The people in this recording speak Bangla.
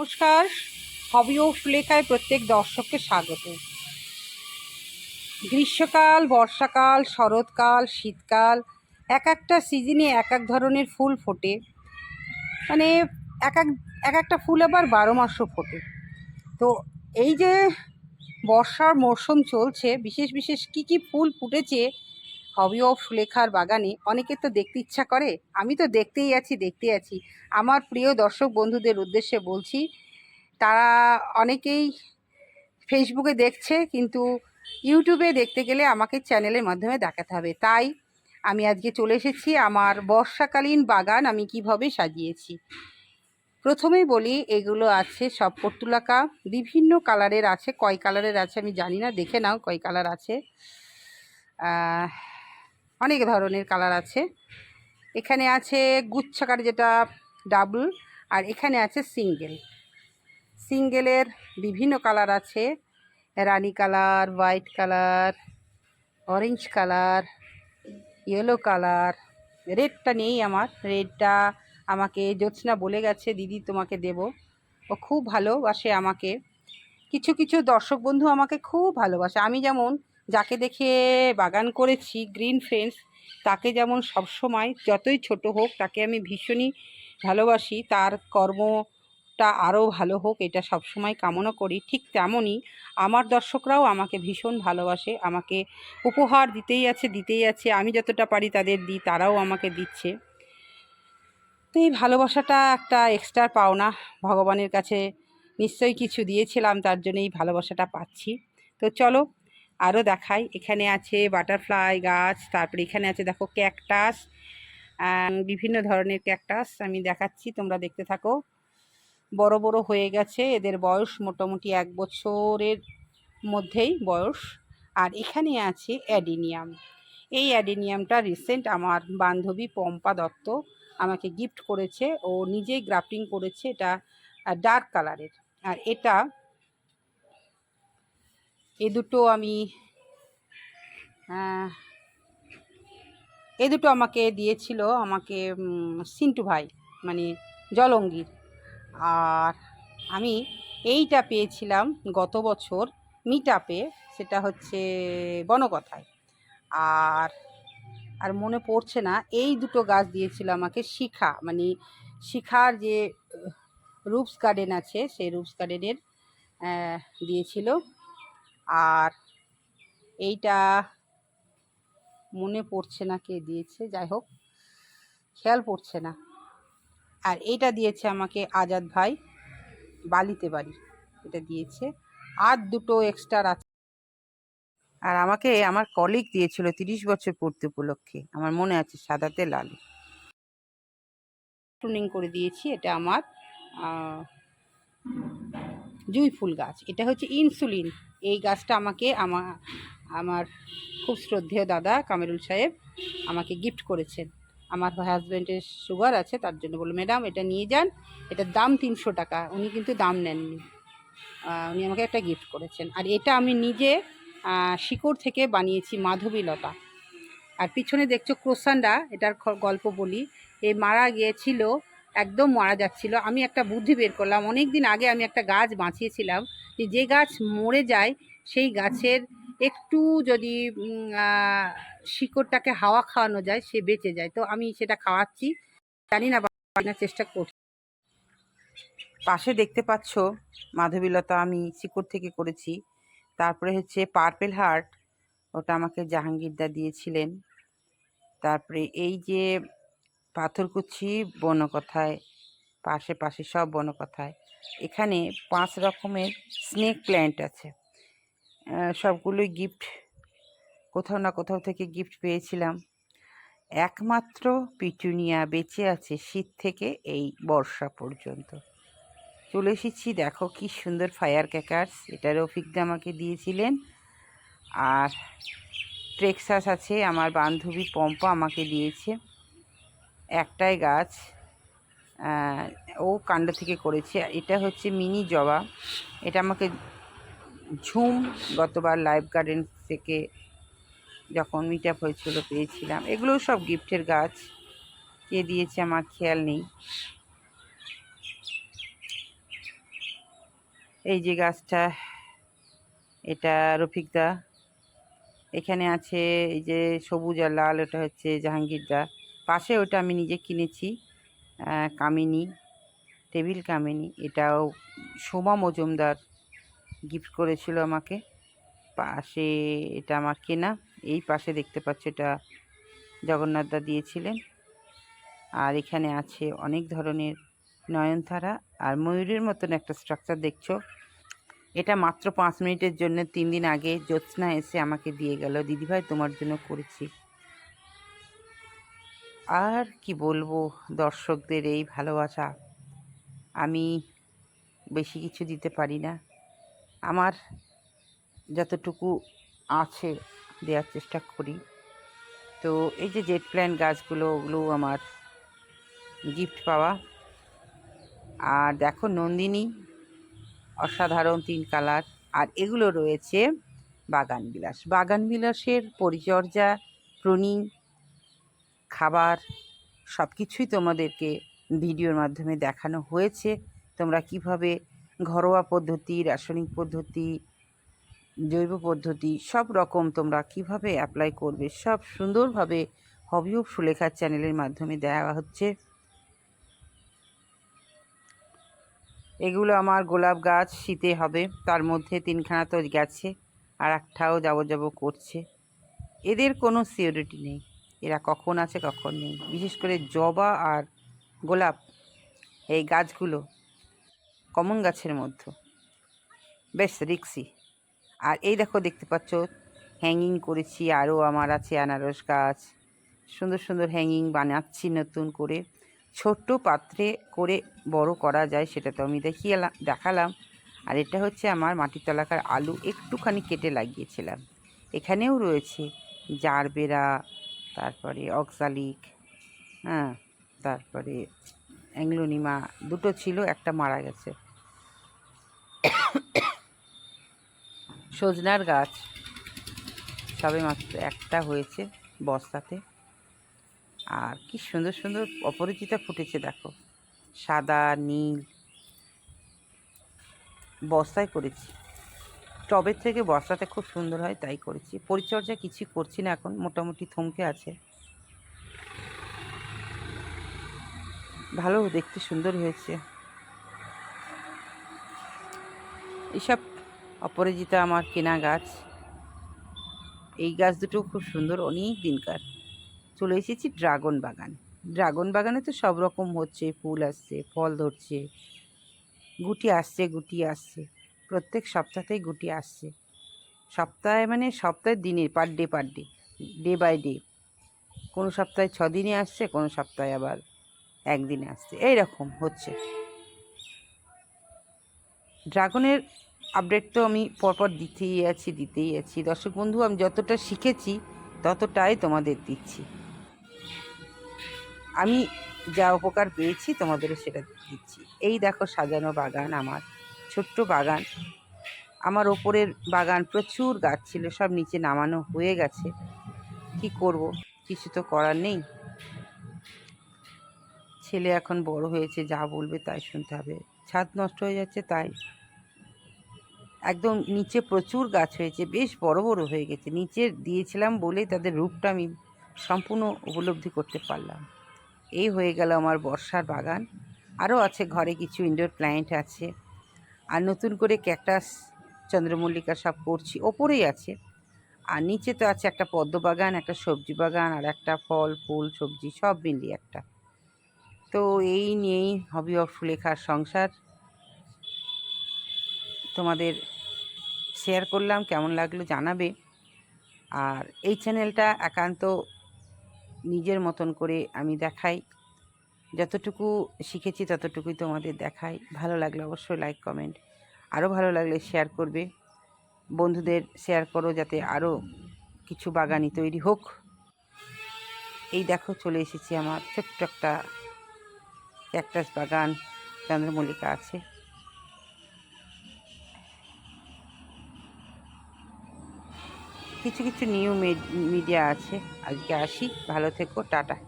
নমস্কার হবি ও সুলেখায় প্রত্যেক দর্শককে স্বাগত। গ্রীষ্মকাল, বর্ষাকাল, শরৎকাল, শীতকাল, এক একটা সিজনে এক এক ধরনের ফুল ফোটে। মানে এক এক এক একটা ফুল আবার বারো মাসও ফোটে। তো এই যে বর্ষার মরশুম চলছে, বিশেষ বিশেষ কি কি ফুল ফুটেছে হবি অফ সুলেখার বাগানে অনেকে তো দেখতে ইচ্ছা করে, আমি তো দেখতেই আছি দেখতে আছি। আমার প্রিয় দর্শক বন্ধুদের উদ্দেশ্যে বলছি, তারা অনেকেই ফেসবুকে দেখছে, কিন্তু ইউটিউবে দেখতে গেলে আমাকে চ্যানেলের মাধ্যমে দেখাতে হবে। তাই আমি আজকে চলে এসেছি আমার বর্ষাকালীন বাগান আমি কীভাবে সাজিয়েছি। প্রথমেই বলি, এগুলো আছে সব পর্তুলাকা, বিভিন্ন কালারের আছে, কয় কালারের আছে আমি জানি না, দেখে নাও কয় কালার আছে। অনেক ধরনের কালার আছে। এখানে আছে গুচ্ছাকার যেটা ডাবল, আর এখানে আছে সিঙ্গেল। সিঙ্গেলের বিভিন্ন কালার আছে। রানী colour, white colour, orange colour, yellow colour. রেডটা নেই আমার। রেডটা আমাকে জ্যোৎস্না বলে গেছে, দিদি, তোমাকে দেব। ও খুব ভালোবাসে আমাকে। কিছু কিছু দর্শক বন্ধু আমাকে খুব ভালোবাসে। আমি যেমন যাকে দেখে বাগান করেছি গ্রিন ফ্রেন্ডস তাকে যেমন সবসময় যতই ছোট হোক, তাকে আমি ভীষণই ভালোবাসি। তার কর্মটা আরও ভালো হোক, এটা সবসময় কামনা করি। ঠিক তেমনই আমার দর্শকরাও আমাকে ভীষণ ভালোবাসে, আমাকে উপহার দিতেই আছে দিতেই আছে। আমি যতটা পারি তাদের দিই, তারাও আমাকে দিচ্ছে। তো এই ভালোবাসাটা একটা এক্সট্রা পাওনা, ভগবানের কাছে নিশ্চয়ই কিছু দিয়েছিলাম, তার জন্য এই ভালোবাসাটা পাচ্ছি। তো চলো আরও দেখাই। এখানে আছে বাটারফ্লাই গাছ, তারপরে এখানে আছে দেখো ক্যাকটাস বিভিন্ন ধরনের ক্যাকটাস আমি দেখাচ্ছি, তোমরা দেখতে থাকো। বড় বড় হয়ে গেছে, এদের বয়স মোটামুটি এক বছরের মধ্যেই বয়স। আর এখানে আছে অ্যাডিনিয়াম। এই অ্যাডিনিয়ামটা রিসেন্ট আমার বান্ধবী পম্পা দত্ত আমাকে গিফট করেছে। ও নিজেই গ্রাফটিং করেছে, এটা ডার্ক কালারের আর এটা এ দুটো আমি এ দুটো আমাকে দিয়েছিল আমাকে সিন্টু ভাই মানে জলঙ্গির। আর আমি এইটা পেয়েছিলাম গত বছর মিটাপে সেটা হচ্ছে বনকথায়। আর আর মনে পড়ছে না, এই দুটো গাছ দিয়েছিল আমাকে শিখা মানে শিখার যে, রুপস গার্ডেন আছে, সেই রুপস গার্ডেনের দিয়েছিল। আর এইটা মনে পড়ছে না কে দিয়েছে, যাই হোক, খেয়াল পড়ছে না। আর এইটা দিয়েছে আমাকে আজাদ ভাই বালিতে বাড়ি। এটা দিয়েছে। আর দুটো এক্সট্রা আছে আর আমাকে আমার কলিগ দিয়েছিল তিরিশ বছর পূর্তি উপলক্ষে। আমার মনে আছে সাদাতে লাল টুনিং করে দিয়েছি, এটা আমার জুঁই ফুল গাছ। এটা হচ্ছে ইনসুলিন এই গাছটা আমাকে আমার আমার খুব শ্রদ্ধেয় দাদা কামেরুল সাহেব আমাকে গিফট করেছেন। আমার হাজব্যান্ডের সুগার আছে, তার জন্য বলল ম্যাডাম এটা নিয়ে যান এটার দাম তিনশো টাকা। উনি কিন্তু দাম নেননি। উনি আমাকে একটা গিফট করেছেন। আর এটা আমি নিজে শিকড় থেকে বানিয়েছি মাধবীলতা আর পিছনে দেখছ ক্রোসানরা এটার গল্প বলি। এ মারা গিয়েছিল, একদম মারা যাচ্ছিল। আমি একটা বুদ্ধি বের করলাম। অনেক দিন আগে আমি একটা গাছ বাঁচিয়েছিলাম যে যে গাছ মরে যায়, সেই গাছের একটু যদি শিকড়টাকে হাওয়া খাওয়ানো যায়, সে বেঁচে যায়। তো আমি সেটা খাওয়াচ্ছি। জানি না বানানোর চেষ্টা করছি পাশে দেখতে পাচ্ছ মাধবীলতা আমি শিকড় থেকে করেছি। তারপরে হচ্ছে পার্পেল হার্ট ওটা আমাকে জাহাঙ্গীরদা দিয়েছিলেন। তারপরে এই যে পাথরকুচি বনকথায়, পাশে পাশে সব বনকথায়। এখানে পাঁচ রকমের স্নেক প্ল্যান্ট আছে। সবগুলোই গিফট কোথাও না কোথাও থেকে গিফট পেয়েছিলাম। একমাত্র পিটুনিয়া বেঁচে আছে শীত থেকে এই বর্ষা পর্যন্ত। চলে এসেছি, দেখো কি সুন্দর ফায়ার ক্যাকার্স এটা রফিকদা আমাকে দিয়েছিলেন। আর ট্রেক্সাস আছে, আমার বান্ধবী পম্পা আমাকে দিয়েছে। একটাই গাছ ও কাণ্ড থেকে করেছে। এটা হচ্ছে মিনি জবা। এটা আমাকে ঝুম গতবার লাইফ গার্ডেন থেকে যখন মিট আপ হয়েছিল পেয়েছিলাম। এগুলো সব গিফটের গাছ। কে দিয়েছে আমার খেয়াল নেই। এই যে গাছটা, এটা রফিকদা এখানে আছে এই যে সবুজ আর লাল, ওটা হচ্ছে জাহাঙ্গীরদা পাশে ওটা আমি নিজে কিনেছি। কামিনী, টেবিল কামিনী। এটাও সোমা মজুমদার গিফট করেছিল আমাকে। পাশে এটা আমার কেনা। এই পাশে দেখতে পাচ্ছ এটা জগন্নাথদা দিয়েছিলেন। আর এখানে আছে অনেক ধরনের নয়নতারা আর ময়ূরের মতন একটা স্ট্রাকচার দেখছ। এটা মাত্র পাঁচ মিনিটের জন্য তিন দিন আগে জ্যোৎস্না এসে আমাকে দিয়ে গেল। দিদিভাই, তোমার জন্য করেছি। আর কি বলব, দর্শকদের এই ভালোবাসা আমি বেশি কিছু দিতে পারি না। আমার যতটুকু আছে দেওয়ার চেষ্টা করি। তো এই যে জেট প্ল্যান গাছগুলো ওগুলো আমার গিফট পাওয়া। আর দেখো নন্দিনী, অসাধারণ তিন কালার। আর এগুলো রয়েছে বাগান বিলাস। বাগান বিলাসের পরিচর্যা প্রুনিং খাবার সব কিছুই তোমাদেরকে ভিডিওর মাধ্যমে দেখানো হয়েছে। তোমরা কীভাবে ঘরোয়া পদ্ধতি, রাসায়নিক পদ্ধতি, জৈব পদ্ধতি, সব রকম তোমরা কীভাবে অ্যাপ্লাই করবে, সব সুন্দরভাবে হবি অফ সুলেখার চ্যানেলের মাধ্যমে দেওয়া হচ্ছে। এগুলো আমার গোলাপ গাছ শীতে হবে, তার মধ্যে তিনখানা তো গেছে, আর একটাও যাব যাব করছে। এদের কোনো সিওরিটি নেই। এরা কখন আছে, কখন নেই। বিশেষ করে জবা আর গোলাপ, এই গাছগুলো কমন গাছের মধ্যে। বেশ রিক্সি। আর এই দেখো, দেখতে পাচ্ছ হ্যাঙ্গিং করেছি আরও আমার আছে আনারস গাছ। সুন্দর সুন্দর হ্যাঙ্গিং বানাচ্ছি নতুন করে। ছোট্ট পাত্রে করে বড় করা যায়, সেটা তো আমি দেখিয়ে দেখালাম। আর এটা হচ্ছে আমার মাটির তলাকার আলু, একটুখানি কেটে লাগিয়েছিলাম। এখানেও রয়েছে জারবেরা তারপরে অক্সালিক হ্যাঁ তারপরে অ্যাংলোনিমা, দুটো ছিল, একটা মারা গেছে। সজনার গাছ, সবে মাত্র একটা হয়েছে বস্তাতে। আর কি সুন্দর সুন্দর অপরিচিতা ফুটেছে, দেখো। সাদা, নীল, বস্তায় করেছি। টবের থেকে বস্তাতে খুব সুন্দর হয়, তাই করেছি। পরিচর্যা কিছু করছি না এখন, মোটামুটি থমকে আছে। ভালো, দেখতে সুন্দর হয়েছে। এইসব অপরাজিতা আমার কেনা গাছ। এই গাছ দুটো খুব সুন্দর, অনেক দিনকার। চলে এসেছি ড্রাগন বাগান। ড্রাগন বাগানে তো সব রকম হচ্ছে, ফুল আসছে, ফল ধরছে, গুটি আসছে গুটি আসছে। প্রত্যেক সপ্তাহতেই গুটি আসছে। সপ্তাহে মানে সপ্তাহের দিনে per day per day day by day কোনো সপ্তাহে ছ দিনে আসছে, কোনো সপ্তাহে আবার একদিনে আসছে। এই রকম হচ্ছে। ড্রাগনের আপডেট তো আমি পরপর দিতেই আছি দিতেই আছি। দর্শক বন্ধু, আমি যতটা শিখেছি, ততটাই তোমাদের দিচ্ছি। আমি যা উপকার পেয়েছি, তোমাদেরও সেটা দিচ্ছি। এই দেখো সাজানো বাগান আমার। ছোট্ট বাগান। আমার ওপরের বাগান প্রচুর গাছ ছিল, সব নিচে নামানো হয়ে গেছে। কি করব? কিছু তো করার নেই। ছেলে এখন বড় হয়েছে, যা বলবে তাই শুনতে হবে। ছাদ নষ্ট হয়ে যাচ্ছে তাই। একদম নিচে প্রচুর গাছ হয়েছে, বেশ বড় বড় হয়ে গেছে। নিচে দিয়েছিলাম বলেই তাদের রূপটা আমি সম্পূর্ণ উপলব্ধি করতে পারলাম। এই হয়ে গেল আমার বর্ষার বাগান। আরও আছে, ঘরে কিছু ইনডোর প্ল্যান্ট আছে। আর নতুন করে ক্যাকটাস, চন্দ্রমল্লিকা সব করছি। ওপরেই আছে। আর নিচে তো আছে একটা পদ্ম বাগান একটা সবজি বাগান, আর একটা ফল, ফুল, সবজি, সব মিলিয়ে একটা। তো এই নিয়েই হবি অফ সুলেখার সংসার। তোমাদের শেয়ার করলাম, কেমন লাগল জানাবে। আর এই চ্যানেলটা একান্ত নিজের মতন করে আমি দেখাই। যতটুকু শিখেছি ততটুকুই তোমাদের দেখাই। ভালো লাগলে অবশ্যই লাইক কমেন্ট আরও ভালো লাগলে শেয়ার করবে। বন্ধুদের শেয়ার করো যাতে আরও কিছু বাগানি তৈরি হোক। এই দেখো চলে এসেছি আমার ছোট্ট একটা ক্যাকটাস বাগান, চন্দ্রমল্লিকা আছে। কিছু কিছু নিউ মিডিয়া আছে। আজকে আসি, ভালো থেকো, টাটা।